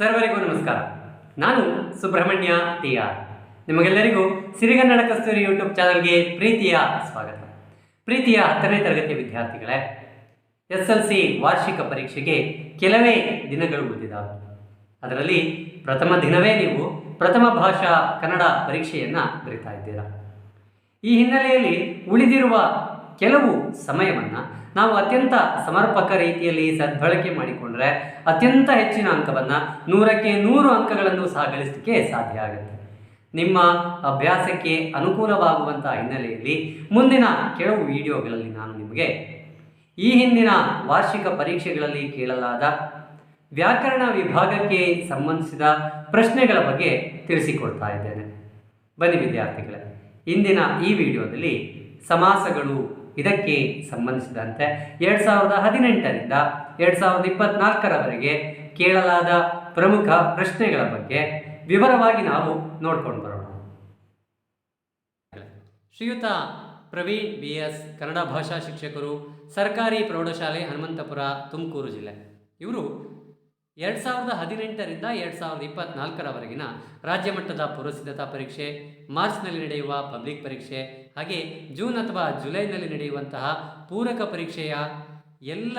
ಸರ್ವರಿಗೂ ನಮಸ್ಕಾರ. ನಾನು ಸುಬ್ರಹ್ಮಣ್ಯ ಟಿ ಆರ್ ನಿಮಗೆಲ್ಲರಿಗೂ ಸಿರಿಗನ್ನಡ ಕಸ್ತೂರಿ ಯೂಟ್ಯೂಬ್ ಚಾನಲ್ಗೆ ಪ್ರೀತಿಯ ಸ್ವಾಗತ. ಪ್ರೀತಿಯ ಹತ್ತನೇ ತರಗತಿ ವಿದ್ಯಾರ್ಥಿಗಳೇ, ಎಸ್ ಎಲ್ ಸಿ ವಾರ್ಷಿಕ ಪರೀಕ್ಷೆಗೆ ಕೆಲವೇ ದಿನಗಳು ಉಳಿದಿದ್ದಾವೆ ಅದರಲ್ಲಿ ಪ್ರಥಮ ದಿನವೇ ನೀವು ಪ್ರಥಮ ಭಾಷಾ ಕನ್ನಡ ಪರೀಕ್ಷೆಯನ್ನು ಬರಿತಾ ಇದ್ದೀರಾ. ಈ ಹಿನ್ನೆಲೆಯಲ್ಲಿ ಉಳಿದಿರುವ ಕೆಲವು ಸಮಯವನ್ನು ನಾವು ಅತ್ಯಂತ ಸಮರ್ಪಕ ರೀತಿಯಲ್ಲಿ ಸದ್ಬಳಕೆ ಮಾಡಿಕೊಂಡ್ರೆ ಅತ್ಯಂತ ಹೆಚ್ಚಿನ ಅಂಕವನ್ನು ನೂರಕ್ಕೆ ನೂರು ಅಂಕಗಳನ್ನು ಸಹ ಗಳಿಸಲಿಕ್ಕೆ ಸಾಧ್ಯ ಆಗುತ್ತೆ. ನಿಮ್ಮ ಅಭ್ಯಾಸಕ್ಕೆ ಅನುಕೂಲವಾಗುವಂಥ ಹಿನ್ನೆಲೆಯಲ್ಲಿ ಮುಂದಿನ ಕೆಲವು ವಿಡಿಯೋಗಳಲ್ಲಿ ನಾನು ನಿಮಗೆ ಈ ಹಿಂದಿನ ವಾರ್ಷಿಕ ಪರೀಕ್ಷೆಗಳಲ್ಲಿ ಕೇಳಲಾದ ವ್ಯಾಕರಣ ವಿಭಾಗಕ್ಕೆ ಸಂಬಂಧಿಸಿದ ಪ್ರಶ್ನೆಗಳ ಬಗ್ಗೆ ತಿಳಿಸಿಕೊಡ್ತಾ ಇದ್ದೇನೆ. ಬನ್ನಿ ವಿದ್ಯಾರ್ಥಿಗಳೇ, ಇಂದಿನ ಈ ವಿಡಿಯೋದಲ್ಲಿ ಸಮಾಸಗಳು ಇದಕ್ಕೆ ಸಂಬಂಧಿಸಿದಂತೆ ಎರಡು ಸಾವಿರದ ಹದಿನೆಂಟರಿಂದ ಎರಡು ಸಾವಿರದ ಇಪ್ಪತ್ನಾಲ್ಕರವರೆಗೆ ಕೇಳಲಾದ ಪ್ರಮುಖ ಪ್ರಶ್ನೆಗಳ ಬಗ್ಗೆ ವಿವರವಾಗಿ ನಾವು ನೋಡ್ಕೊಂಡು ಬರೋಣ. ಶ್ರೀಯುತ ಪ್ರವೀಣ್ ಬಿ ಎಸ್ ಕನ್ನಡ ಭಾಷಾ ಶಿಕ್ಷಕರು ಸರ್ಕಾರಿ ಪ್ರೌಢಶಾಲೆ ಹನುಮಂತಪುರ, ತುಮಕೂರು ಜಿಲ್ಲೆ. ಇವರು ಎರಡು ಸಾವಿರದ ಹದಿನೆಂಟರಿಂದ ಎರಡು ಸಾವಿರದ ಇಪ್ಪತ್ನಾಲ್ಕರವರೆಗಿನ ರಾಜ್ಯಮಟ್ಟದ ಪೂರ್ವಸಿದ್ಧತಾ ಪರೀಕ್ಷೆ, ಮಾರ್ಚ್ನಲ್ಲಿ ನಡೆಯುವ ಪಬ್ಲಿಕ್ ಪರೀಕ್ಷೆ ಹಾಗೆ ಜೂನ್ ಅಥವಾ ಜುಲೈನಲ್ಲಿ ನಡೆಯುವಂತಹ ಪೂರಕ ಪರೀಕ್ಷೆಯ ಎಲ್ಲ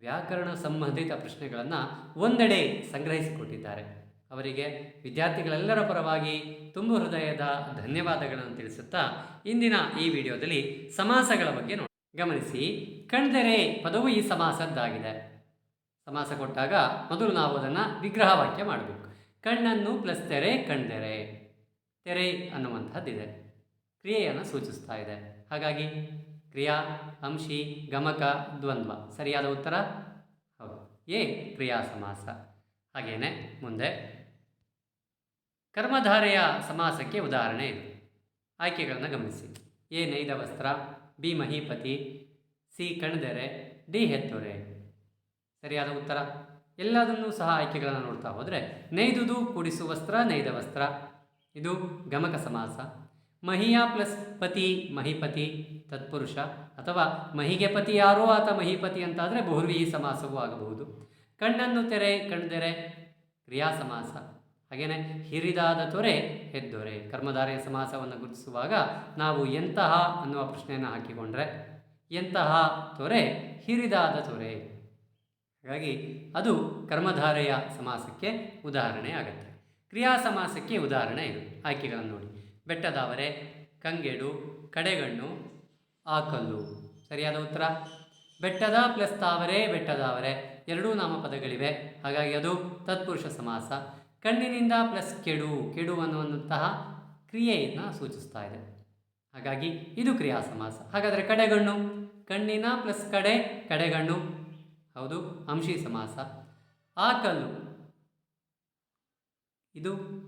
ವ್ಯಾಕರಣ ಸಂಬಂಧಿತ ಪ್ರಶ್ನೆಗಳನ್ನು ಒಂದೆಡೆ ಸಂಗ್ರಹಿಸಿಕೊಟ್ಟಿದ್ದಾರೆ. ಅವರಿಗೆ ವಿದ್ಯಾರ್ಥಿಗಳೆಲ್ಲರ ಪರವಾಗಿ ತುಂಬ ಹೃದಯದ ಧನ್ಯವಾದಗಳನ್ನು ತಿಳಿಸುತ್ತಾ ಇಂದಿನ ಈ ವಿಡಿಯೋದಲ್ಲಿ ಸಮಾಸಗಳ ಬಗ್ಗೆ ನೋಡಿ, ಗಮನಿಸಿ. ಕಣ್ದೆರೆ ಪದವು ಈ ಸಮಾಸದ್ದಾಗಿದೆ. ಸಮಾಸ ಕೊಟ್ಟಾಗ ಮೊದಲು ನಾವು ಅದನ್ನು ವಿಗ್ರಹ ವಾಕ್ಯ ಮಾಡಬೇಕು. ಕಣ್ಣನ್ನು ಪ್ಲಸ್ ತೆರೆ ಕಣ್ದೆರೆ ತೆರೆ ಅನ್ನುವಂಥದ್ದಿದೆ ಕ್ರಿಯೆಯನ್ನು ಸೂಚಿಸ್ತಾ ಇದೆ. ಹಾಗಾಗಿ ಕ್ರಿಯಾ, ಅಂಶಿ, ಗಮಕ, ದ್ವಂದ್ವ. ಸರಿಯಾದ ಉತ್ತರ? ಹೌದು. ಎ ಕ್ರಿಯಾ ಸಮಾಸ ಹಾಗೇನೆ ಮುಂದೆ. ಕರ್ಮಧಾರೆಯ ಸಮಾಸಕ್ಕೆ ಉದಾಹರಣೆ ಇದೆ. ಆಯ್ಕೆಗಳನ್ನು ಗಮನಿಸಿ. ಎ, ನೈದ ವಸ್ತ್ರ. ಬಿ, ಮಹಿಪತಿ. ಸಿ, ಕಣ್ದೆರೆ. ಡಿ, ಹೆತ್ತೊರೆ. ಸರಿಯಾದ ಉತ್ತರ? ಎಲ್ಲದನ್ನೂ ಸಹ ಆಯ್ಕೆಗಳನ್ನು ನೋಡ್ತಾ ಹೋದರೆ ನೈದುದು ಕೂಡಿಸು ವಸ್ತ್ರ, ನೈದ ವಸ್ತ್ರ. ಇದು ಗಮಕ ಸಮಾಸ. ಮಹಿಯ ಪ್ಲಸ್ ಪತಿ, ಮಹಿಪತಿ, ತತ್ಪುರುಷ. ಅಥವಾ ಮಹಿಗೆ ಪತಿ ಯಾರೋ ಆತ ಮಹಿಪತಿ ಅಂತಾದರೆ ಬಹುರ್ವಿಹಿ ಸಮಾಸವೂ ಆಗಬಹುದು. ಕಣ್ಣನ್ನು ತೆರೆ, ಕಣ್ದೆರೆ ಕ್ರಿಯಾ ಸಮಾಸ ಹಾಗೆಯೇ ಹಿರಿದಾದ ತೊರೆ, ಹೆದ್ದೊರೆ. ಕರ್ಮಧಾರೆಯ ಸಮಾಸವನ್ನು ಗುರುತಿಸುವಾಗ ನಾವು ಎಂತಹ ಅನ್ನುವ ಪ್ರಶ್ನೆಯನ್ನು ಹಾಕಿಕೊಂಡ್ರೆ, ಎಂತಹ ತೊರೆ, ಹಿರಿದಾದ ತೊರೆ. ಹಾಗಾಗಿ ಅದು ಕರ್ಮಧಾರೆಯ ಸಮಾಸಕ್ಕೆ ಉದಾಹರಣೆ ಆಗುತ್ತೆ. ಕ್ರಿಯಾ ಸಮಾಸಕ್ಕೆ ಉದಾಹರಣೆ ಇದು. ಆಯ್ಕೆಗಳನ್ನು ನೋಡಿ. ಬೆಟ್ಟದಾವರೆ, ಕಂಗೆಡು, ಕಡೆಗಣ್ಣು, ಆಕಲ್ಲು. ಸರಿಯಾದ ಉತ್ತರ? ಬೆಟ್ಟದ ಪ್ಲಸ್ ತಾವರೆ, ಬೆಟ್ಟದಾವರೆ. ಎರಡೂ ನಾಮಪದಗಳಿವೆ. ಹಾಗಾಗಿ ಅದು ತತ್ಪುರುಷ ಸಮಾಸ. ಕಣ್ಣಿನಿಂದ ಪ್ಲಸ್ ಕೆಡು ಕೆಡು ಅನ್ನುವಂತಹ ಕ್ರಿಯೆಯನ್ನು ಸೂಚಿಸ್ತಾ ಇದೆ. ಹಾಗಾಗಿ ಇದು ಕ್ರಿಯಾ ಸಮಾಸ. ಹಾಗಾದರೆ ಕಡೆಗಣ್ಣು? ಕಣ್ಣಿನ ಪ್ಲಸ್ ಕಡೆ, ಕಡೆಗಣ್ಣು. ಹೌದು, ಅಂಶಿ ಸಮಾಸ. ಆ ಇದು?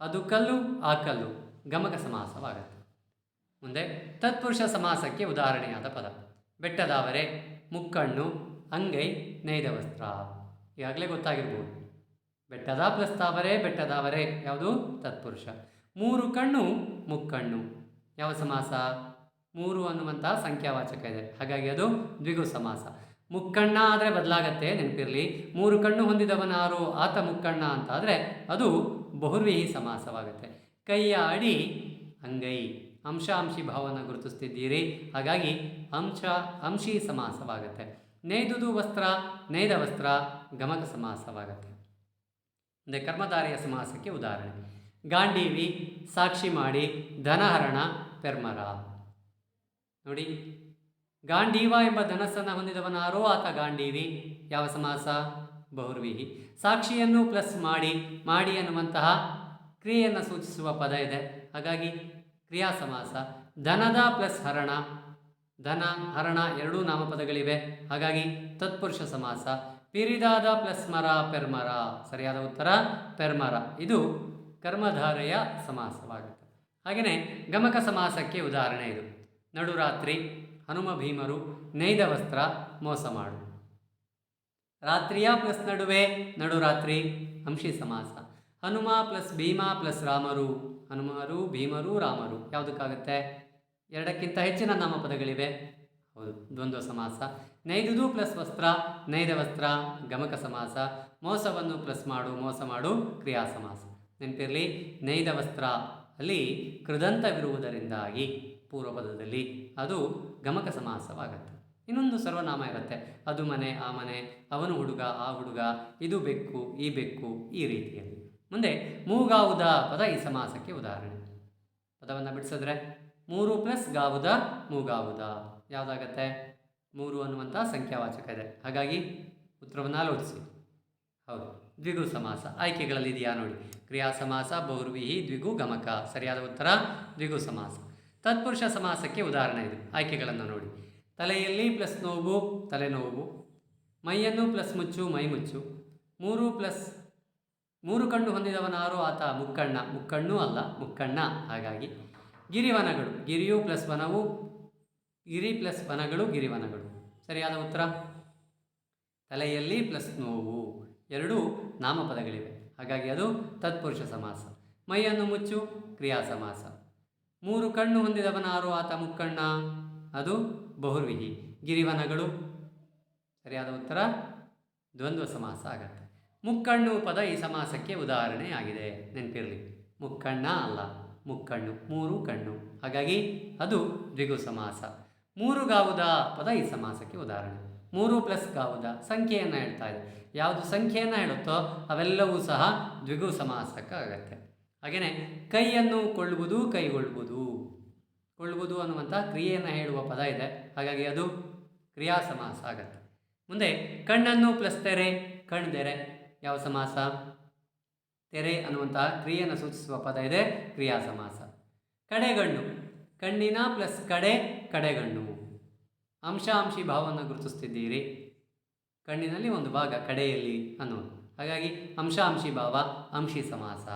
ಅದು ಕಲ್ಲು ಆ ಕಲ್ಲು ಗಮಕ ಸಮಾಸವಾಗತ್ತೆ. ಮುಂದೆ ತತ್ಪುರುಷ ಸಮಾಸಕ್ಕೆ ಉದಾಹರಣೆಯಾದ ಪದ. ಬೆಟ್ಟದಾವರೆ, ಮುಕ್ಕಣ್ಣು, ಅಂಗೈ ನೈದ ವಸ್ತ್ರ ಈಗಾಗಲೇ ಗೊತ್ತಾಗಿರ್ಬೋದು. ಬೆಟ್ಟದ ಪ್ಲಸ್ ತಾವರೆ, ಬೆಟ್ಟದಾವರೆ ಯಾವುದು? ತತ್ಪುರುಷ. ಮೂರು ಕಣ್ಣು, ಮುಕ್ಕಣ್ಣು. ಯಾವ ಸಮಾಸ? ಮೂರು ಅನ್ನುವಂತಹ ಸಂಖ್ಯಾವಾಚಕ ಇದೆ. ಹಾಗಾಗಿ ಅದು ದ್ವಿಗು ಸಮಾಸ. ಮುಕ್ಕಣ್ಣ ಆದರೆ ಬದಲಾಗತ್ತೆ, ನೆನಪಿರಲಿ. ಮೂರು ಕಣ್ಣು ಹೊಂದಿದವನಾರು ಆತ ಮುಕ್ಕಣ್ಣ ಅಂತಾದರೆ ಅದು ಬಹುರ್ವಿಹಿ ಸಮಾಸವಾಗುತ್ತೆ. ಕೈಯ ಅಡಿ ಅಂಗೈ ಅಂಶ ಅಂಶಿ ಭಾವವನ್ನು ಗುರುತಿಸ್ತಿದ್ದೀರಿ. ಹಾಗಾಗಿ ಅಂಶ, ಅಂಶಿ ಸಮಾಸವಾಗುತ್ತೆ. ನೈದುದು ವಸ್ತ್ರ ನೈದ ವಸ್ತ್ರ, ಗಮಕ ಸಮಾಸವಾಗುತ್ತೆ. ಅಂದರೆ ಕರ್ಮಧಾರೆಯ ಸಮಾಸಕ್ಕೆ ಉದಾಹರಣೆ. ಗಾಂಡೀವಿ, ಸಾಕ್ಷಿ ಮಾಡಿ, ಧನಹರಣ, ಪೆರ್ಮರ. ನೋಡಿ, ಗಾಂಡೀವ ಎಂಬ ಧನಸ್ಸನ್ನು ಹೊಂದಿದವನಾರೋ ಆತ ಗಾಂಡೀವಿ. ಯಾವ ಸಮಾಸ? ಬಹುರ್ವಿಹಿ. ಸಾಕ್ಷಿಯನ್ನು ಪ್ಲಸ್ ಮಾಡಿ ಮಾಡಿ ಅನ್ನುವಂತಹ ಕ್ರಿಯೆಯನ್ನು ಸೂಚಿಸುವ ಪದ ಇದೆ. ಹಾಗಾಗಿ ಕ್ರಿಯಾ ಸಮಾಸ, ಧನದ ಪ್ಲಸ್ ಹರಣ, ಧನ, ಹರಣ ಎರಡೂ ನಾಮಪದಗಳಿವೆ. ಹಾಗಾಗಿ ತತ್ಪುರುಷ ಸಮಾಸ, ಪಿರಿದಾದ ಪ್ಲಸ್ ಮರ, ಪೆರ್ಮರ. ಸರಿಯಾದ ಉತ್ತರ? ಪೆರ್ಮರ. ಇದು ಕರ್ಮಧಾರೆಯ ಸಮಾಸವಾಗುತ್ತೆ. ಹಾಗೆಯೇ ಗಮಕ ಸಮಾಸಕ್ಕೆ ಉದಾಹರಣೆ ಇದು. ನಡುರಾತ್ರಿ ಹನುಮ ಭೀಮರು ನೈದ ವಸ್ತ್ರ ಮೋಸ ಮಾಡು. ರಾತ್ರಿಯ ಪ್ಲಸ್ ನಡುವೆ ನಡುರಾತ್ರಿ ಅಂಶಿ ಸಮಾಸ. ಹನುಮ ಪ್ಲಸ್ ಭೀಮ ಪ್ಲಸ್ ರಾಮರು. ಹನುಮರು, ಭೀಮರು, ರಾಮರು. ಯಾವುದಕ್ಕಾಗುತ್ತೆ? ಎರಡಕ್ಕಿಂತ ಹೆಚ್ಚಿನ ನಾಮಪದಗಳಿವೆ. ಹೌದು, ದ್ವಂದ್ವ ಸಮಾಸ. ನೈದುದು ಪ್ಲಸ್ ವಸ್ತ್ರ, ನೈದ ವಸ್ತ್ರ, ಗಮಕ ಸಮಾಸ. ಮೋಸವನ್ನು ಪ್ಲಸ್ ಮಾಡು, ಮೋಸ ಮಾಡು, ಕ್ರಿಯಾ ಸಮಾಸ. ನೆನಪಿರಲಿ, ನೈದ ವಸ್ತ್ರ ಅಲ್ಲಿ ಕೃದಂತವಿರುವುದರಿಂದಾಗಿ ಪೂರ್ವಪದದಲ್ಲಿ ಅದು ಗಮಕ ಸಮಾಸವಾಗತ್ತೆ. ಇನ್ನೊಂದು ಸರ್ವನಾಮ ಇರುತ್ತೆ. ಅದು ಮನೆ, ಆ ಮನೆ, ಅವನು ಹುಡುಗ, ಆ ಹುಡುಗ, ಇದು ಬೆಕ್ಕು, ಈ ಬೆಕ್ಕು, ಈ ರೀತಿಯಲ್ಲಿ. ಮುಂದೆ ಮೂಗಾವುದ ಪದ ಈ ಸಮಾಸಕ್ಕೆ ಉದಾಹರಣೆ. ಪದವನ್ನು ಬಿಡಿಸಿದ್ರೆ ಮೂರು ಪ್ಲಸ್ ಗಾವುದ ಮೂಗಾವುದ. ಯಾವುದಾಗತ್ತೆ? ಮೂರು ಅನ್ನುವಂಥ ಸಂಖ್ಯಾವಾಚಕ ಇದೆ. ಹಾಗಾಗಿ ಉತ್ತರವನ್ನು ಆಲೋಚಿಸಿ ಹೌದು. ದ್ವಿಗು ಸಮಾಸ ಆಯ್ಕೆಗಳಲ್ಲಿ ಇದೆಯಾ ನೋಡಿ. ಕ್ರಿಯಾ ಸಮಾಸ, ಬೌರ್ವಿಹಿ, ದ್ವಿಗು ಗಮಕ. ಸರಿಯಾದ ಉತ್ತರ ದ್ವಿಗು ಸಮಾಸ. ತತ್ಪುರುಷ ಸಮಾಸಕ್ಕೆ ಉದಾಹರಣೆ ಇದು. ಆಯ್ಕೆಗಳನ್ನು ನೋಡಿ. ತಲೆಯಲ್ಲಿ ಪ್ಲಸ್ ನೋವು, ತಲೆನೋವು. ಮೈಯನ್ನು ಪ್ಲಸ್ ಮುಚ್ಚು ಮೈ ಮುಚ್ಚು ಮೂರು ಪ್ಲಸ್ ಮೂರು ಕಣ್ಣು ಹೊಂದಿದವನಾರು ಆತ ಮುಕ್ಕಣ್ಣ. ಮುಕ್ಕಣ್ಣು ಅಲ್ಲ, ಮುಕ್ಕಣ್ಣ. ಹಾಗಾಗಿ ಗಿರಿವನಗಳು. ಗಿರಿಯು ಪ್ಲಸ್ ವನವು, ಗಿರಿ ಪ್ಲಸ್ ವನಗಳು, ಗಿರಿವನಗಳು. ಸರಿಯಾದ ಉತ್ತರ? ತಲೆಯಲ್ಲಿ ಪ್ಲಸ್ ನೋವು. ಎರಡೂ ನಾಮಪದಗಳಿವೆ. ಹಾಗಾಗಿ ಅದು ತತ್ಪುರುಷ ಸಮಾಸ. ಮೈಯನ್ನು ಮುಚ್ಚು, ಕ್ರಿಯಾ ಸಮಾಸ. ಮೂರು ಕಣ್ಣು ಹೊಂದಿದವನಾರು ಆತ ಮುಕ್ಕಣ್ಣ. ಅದು ಬಹುರ್ವಿಹಿ. ಗಿರಿವನಗಳು. ಸರಿಯಾದ ಉತ್ತರ? ದ್ವಂದ್ವ ಸಮಾಸ ಆಗತ್ತೆ. ಮುಕ್ಕಣ್ಣು ಪದ ಈ ಸಮಾಸಕ್ಕೆ ಉದಾಹರಣೆಯಾಗಿದೆ. ನೆನಪಿರಲಿ. ಮುಕ್ಕಣ್ಣ ಅಲ್ಲ, ಮುಕ್ಕಣ್ಣು, ಮೂರು ಕಣ್ಣು. ಹಾಗಾಗಿ ಅದು ದ್ವಿಗು ಸಮಾಸ. ಮೂರು ಗಾವುದ ಪದ ಈ ಸಮಾಸಕ್ಕೆ ಉದಾಹರಣೆ. ಮೂರು ಪ್ಲಸ್ ಗಾವುದ ಸಂಖ್ಯೆಯನ್ನು ಹೇಳ್ತಾ ಇದೆ. ಯಾವುದು ಸಂಖ್ಯೆಯನ್ನು ಹೇಳುತ್ತೋ ಅವೆಲ್ಲವೂ ಸಹ ದ್ವಿಗು ಸಮಾಸಕ್ಕೆ ಆಗತ್ತೆ. ಹಾಗೆಯೇ ಕೈಯನ್ನು ಕೊಳ್ಳುವುದು ಕೈಗೊಳ್ಳುವುದು. ಕೊಳ್ಳುವುದು ಅನ್ನುವಂಥ ಕ್ರಿಯೆಯನ್ನು ಹೇಳುವ ಪದ ಇದೆ. ಹಾಗಾಗಿ ಅದು ಕ್ರಿಯಾ ಸಮಾಸ ಆಗತ್ತೆ. ಮುಂದೆ ಕಣ್ಣನ್ನು ಪ್ಲಸ್ ತೆರೆ ಕಣ್ದೆರೆ ಯಾವ ಸಮಾಸ? ತೆರೆ ಅನ್ನುವಂತಹ ಕ್ರಿಯೆಯನ್ನು ಸೂಚಿಸುವ ಪದ ಇದೆ ಕ್ರಿಯಾ ಸಮಾಸ. ಕಡೆಗಣ್ಣು. ಕಣ್ಣಿನ ಪ್ಲಸ್ ಕಡೆ, ಕಡೆಗಣ್ಣು. ಅಂಶ ಅಂಶಿ ಭಾವವನ್ನು ಗುರುತಿಸ್ತಿದ್ದೀರಿ. ಕಣ್ಣಿನಲ್ಲಿ ಒಂದು ಭಾಗ, ಕಡೆಯಲ್ಲಿ ಅನ್ನೋದು ಹಾಗಾಗಿ ಅಂಶ ಅಂಶಿ ಭಾವ, ಅಂಶಿ ಸಮಾಸ.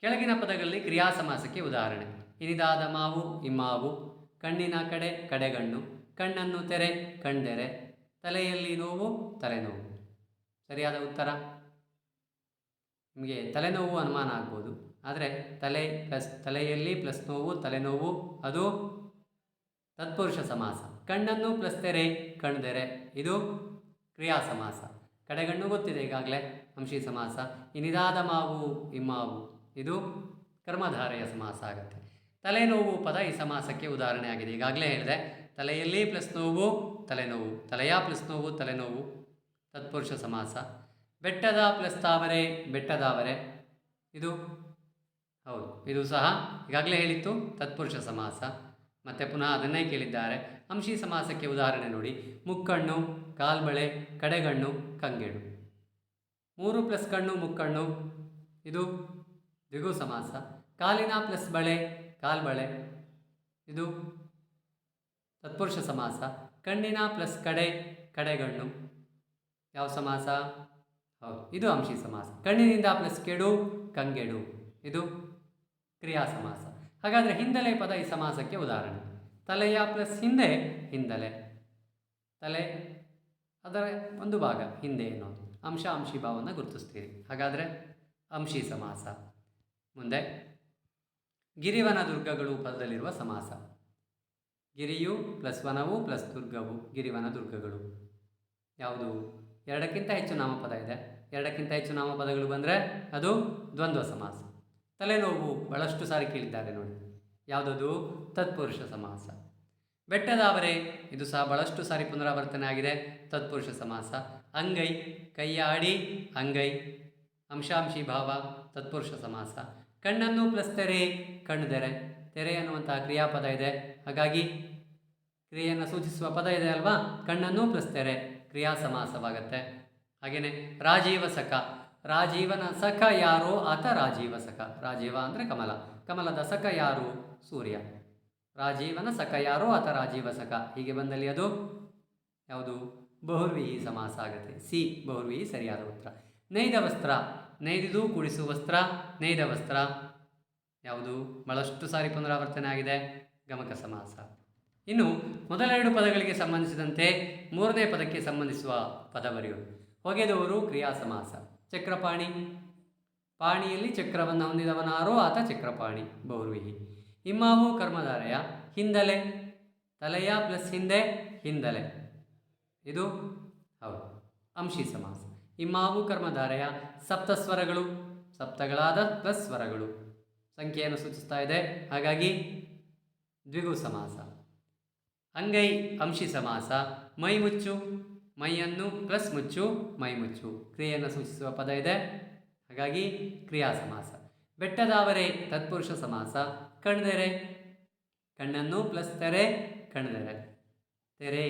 ಕೆಳಗಿನ ಪದಗಳಲ್ಲಿ ಕ್ರಿಯಾ ಸಮಾಸಕ್ಕೆ ಉದಾಹರಣೆ. ಇನಿದಾದ ಮಾವು, ಇಮ್ಮಾವು. ಕಣ್ಣಿನ ಕಡೆ, ಕಡೆಗಣ್ಣು. ಕಣ್ಣನ್ನು ತೆರೆ, ಕಣ್ದೆರೆ. ತಲೆಯಲ್ಲಿ ನೋವು, ತಲೆನೋವು. ಸರಿಯಾದ ಉತ್ತರ? ನಿಮಗೆ ತಲೆನೋವು ಅನುಮಾನ ಆಗ್ಬೋದು. ಆದರೆ ತಲೆ ಪ್ಲಸ್ ತಲೆಯಲ್ಲಿ ಪ್ಲಸ್ ನೋವು, ತಲೆನೋವು, ಅದು ತತ್ಪುರುಷ ಸಮಾಸ. ಕಣ್ಣನ್ನು ಪ್ಲಸ್ ತೆರೆ ಕಣ್ದೆರೆ ಇದು ಕ್ರಿಯಾ ಸಮಾಸ. ಕಡೆಗಣ್ಣು ಗೊತ್ತಿದೆ ಈಗಾಗಲೇ, ಅಂಶಿ ಸಮಾಸ. ಇನಿದಾದ ಮಾವು, ಇಮ್ಮಾವು, ಇದು ಕರ್ಮಧಾರೆಯ ಸಮಾಸ ಆಗುತ್ತೆ. ತಲೆನೋವು ಪದ ಈ ಸಮಾಸಕ್ಕೆ ಉದಾಹರಣೆ ಆಗಿದೆ ಈಗಾಗಲೇ ಹೇಳಿದೆ, ತಲೆಯಲ್ಲಿ ಪ್ಲಸ್ ನೋವು, ತಲೆನೋವು. ತಲೆಯ ಪ್ಲಸ್ ನೋವು, ತಲೆನೋವು. ತತ್ಪುರುಷ ಸಮಾಸ. ಬೆಟ್ಟದ ಪ್ಲಸ್ ತಾವರೆ ಬೆಟ್ಟದಾವರೆ. ಇದು ಹೌದು, ಇದು ಸಹ ಈಗಾಗಲೇ ಹೇಳಿತ್ತು, ತತ್ಪುರುಷ ಸಮಾಸ. ಮತ್ತು ಪುನಃ ಅದನ್ನೇ ಕೇಳಿದ್ದಾರೆ. ಅಂಶಿ ಸಮಾಸಕ್ಕೆ ಉದಾಹರಣೆ ನೋಡಿ. ಮುಕ್ಕಣ್ಣು, ಕಾಲ್ಬಳೆ, ಕಡೆಗಣ್ಣು, ಕಂಗೆಡು. ಮೂರು ಪ್ಲಸ್ ಕಣ್ಣು, ಮುಕ್ಕಣ್ಣು. ಇದು ದ್ವಿಗು ಸಮಾಸ. ಕಾಲಿನ ಪ್ಲಸ್ ಬಳೆ, ಕಾಲ್ಬಳೆ. ಇದು ತತ್ಪುರುಷ ಸಮಾಸ. ಕಣ್ಣಿನ ಪ್ಲಸ್ ಕಡೆ, ಕಡೆಗಣ್ಣು. ಯಾವ ಸಮಾಸ? ಹೌದು, ಇದು ಅಂಶಿ ಸಮಾಸ. ಕಣ್ಣಿನಿಂದ ಪ್ಲಸ್ ಕೆಡು, ಕಂಗೆಡು. ಇದು ಕ್ರಿಯಾ ಸಮಾಸ. ಹಾಗಾದರೆ ಹಿಂದಲೆ ಪದ ಈ ಸಮಾಸಕ್ಕೆ ಉದಾಹರಣೆ. ತಲೆಯ ಪ್ಲಸ್ ಹಿಂದೆ, ಹಿಂದಲೆ. ತಲೆ, ಅದರ ಒಂದು ಭಾಗ, ಹಿಂದೆ ಅನ್ನೋದು ಅಂಶ, ಅಂಶಿ ಭಾವವನ್ನು ಗುರುತಿಸ್ತೀರಿ. ಹಾಗಾದರೆ ಅಂಶಿ ಸಮಾಸ. ಮುಂದೆ, ಗಿರಿವನ ದುರ್ಗಗಳು ಪದದಲ್ಲಿರುವ ಸಮಾಸ. ಗಿರಿಯು, ಪ್ಲಸ್ ವನವು, ಪ್ಲಸ್ ದುರ್ಗವು. ಗಿರಿವನ ದುರ್ಗಗಳು. ಯಾವುದು? ಎರಡಕ್ಕಿಂತ ಹೆಚ್ಚು ನಾಮಪದ ಇದೆ. ಎರಡಕ್ಕಿಂತ ಹೆಚ್ಚು ನಾಮಪದಗಳು ಬಂದರೆ ಅದು ದ್ವಂದ್ವ ಸಮಾಸ. ತಲೆನೋವು ಬಹಳಷ್ಟು ಸಾರಿ ಕೇಳಿದ್ದಾರೆ ನೋಡಿ. ಯಾವುದದು? ತತ್ಪುರುಷ ಸಮಾಸ. ಬೆಟ್ಟದಾವರೆ ಇದು ಸಹ ಬಹಳಷ್ಟು ಸಾರಿ ಪುನರಾವರ್ತನೆ ಆಗಿದೆ. ತತ್ಪುರುಷ ಸಮಾಸ. ಅಂಗೈ, ಕೈಯಾಡಿ, ಅಂಗೈ. ಅಂಶಾಂಶಿ ಭಾವ, ತತ್ಪುರುಷ ಸಮಾಸ. ಕಣ್ಣನ್ನು ಪ್ಲಸ್ ತೆರೆ ಕಣ್ಣುದೆರೆ ತೆರೆ. ಅನ್ನುವಂತಹ ಕ್ರಿಯಾಪದ ಇದೆ. ಹಾಗಾಗಿ ಕ್ರಿಯೆಯನ್ನು ಸೂಚಿಸುವ ಪದ ಇದೆ ಅಲ್ವಾ? ಕಣ್ಣನ್ನು ಪ್ಲಸ್ ತೆರೆ. ಕ್ರಿಯಾ ಸಮಾಸವಾಗತ್ತೆ ಹಾಗೆಯೇ ರಾಜೀವ ಸಖ. ರಾಜೀವನ ಸಖ ಯಾರೋ? ಆತ ರಾಜೀವ ಸಖ. ರಾಜೀವ ಅಂದರೆ ಕಮಲ. ಕಮಲದ ಸಖ ಯಾರು? ಸೂರ್ಯ. ರಾಜೀವನ ಸಖ ಯಾರೋ? ಆತ ರಾಜೀವ ಸಖ. ಹೀಗೆ ಬಂದಲ್ಲಿ ಅದು ಯಾವುದು? ಬಹುರ್ವಿಹಿ ಸಮಾಸ ಆಗುತ್ತೆ. ಸಿ. ಬಹುರ್ವಿಹಿ ಸರಿಯಾದ ಉತ್ತರ. ನೈದ ವಸ್ತ್ರ. ನೈದಿದು ಕುಡಿಸುವ ವಸ್ತ್ರ. ನೈದ ವಸ್ತ್ರ ಯಾವುದು? ಬಹಳಷ್ಟು ಸಾರಿ ಪುನರಾವರ್ತನೆ ಆಗಿದೆ. ಗಮಕ ಸಮಾಸ. ಇನ್ನು ಮೊದಲೆರಡು ಪದಗಳಿಗೆ ಸಂಬಂಧಿಸಿದಂತೆ ಮೂರನೇ ಪದಕ್ಕೆ ಸಂಬಂಧಿಸುವ ಪದ ಬರೆಯೋದು ಹೊಗೆದವರು ಕ್ರಿಯಾ ಸಮಾಸ ಚಕ್ರಪಾಣಿ. ಪಾಣಿಯಲ್ಲಿ ಚಕ್ರವನ್ನು ಹೊಂದಿದವನಾರೋ ಆತ ಚಕ್ರಪಾಣಿ ಬೌರ್ವಿಹಿ ಇಮ್ಮಾವು ಕರ್ಮಧಾರಯ, ಹಿಂದಲೆ. ತಲೆಯ ಪ್ಲಸ್ ಹಿಂದೆ, ಹಿಂದಲೆ. ಇದು ಹೌದು, ಅಂಶಿ ಸಮಾಸ. ಇಮ್ಮಾವು ಕರ್ಮಧಾರಯ, ಸಪ್ತಸ್ವರಗಳು, ಸಪ್ತಗಳಾದ ಪ್ಲಸ್ ಸ್ವರಗಳು ಸಂಖ್ಯೆಯನ್ನು ಸೂಚಿಸ್ತಾ ಇದೆ. ಹಾಗಾಗಿ ದ್ವಿಗು ಸಮಾಸ. ಅಂಗೈ ಅಂಶಿ ಸಮಾಸ, ಮೈ ಮುಚ್ಚು, ಮೈಯನ್ನು ಪ್ಲಸ್ ಮುಚ್ಚು, ಮೈ ಮುಚ್ಚು. ಕ್ರಿಯೆಯನ್ನು ಸೂಚಿಸುವ ಪದ ಇದೆ. ಹಾಗಾಗಿ ಕ್ರಿಯಾ ಸಮಾಸ. ಬೆಟ್ಟದಾವರೆ ತತ್ಪುರುಷ ಸಮಾಸ ಕಣ್ದೆರೆ ಕಣ್ಣನ್ನು ಪ್ಲಸ್ ತೆರೆ ಕಣ್ದೆರೆ ತೆರೆ.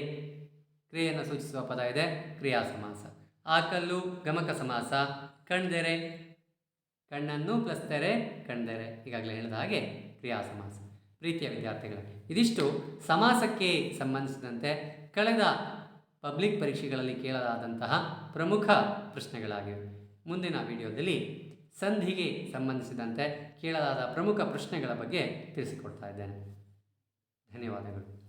ಕ್ರಿಯೆಯನ್ನು ಸೂಚಿಸುವ ಪದ ಇದೆ, ಕ್ರಿಯಾ ಸಮಾಸ. ಆಕಲ್ಲು ಗಮಕ ಸಮಾಸ ಕಣ್ದೆರೆ ಕಣ್ಣನ್ನು ಪ್ಲಸ್ ತೆರೆ ಕಣ್ದೆರೆ ಈಗಾಗಲೇ ಹೇಳಿದ ಹಾಗೆ ಕ್ರಿಯಾ ಸಮಾಸ. ಪ್ರೀತಿಯ ವಿದ್ಯಾರ್ಥಿಗಳೇ. ಇದಿಷ್ಟು ಸಮಾಸಕ್ಕೆ ಸಂಬಂಧಿಸಿದಂತೆ ಕಳೆದ ಪಬ್ಲಿಕ್ ಪರೀಕ್ಷೆಗಳಲ್ಲಿ ಕೇಳಲಾದಂತಹ ಪ್ರಮುಖ ಪ್ರಶ್ನೆಗಳಾಗಿವೆ. ಮುಂದಿನ ವಿಡಿಯೋದಲ್ಲಿ ಸಂಧಿಗೆ ಸಂಬಂಧಿಸಿದಂತೆ ಕೇಳಲಾದ ಪ್ರಮುಖ ಪ್ರಶ್ನೆಗಳ ಬಗ್ಗೆ ತಿಳಿಸಿಕೊಡ್ತಾ ಇದ್ದೇನೆ. ಧನ್ಯವಾದಗಳು.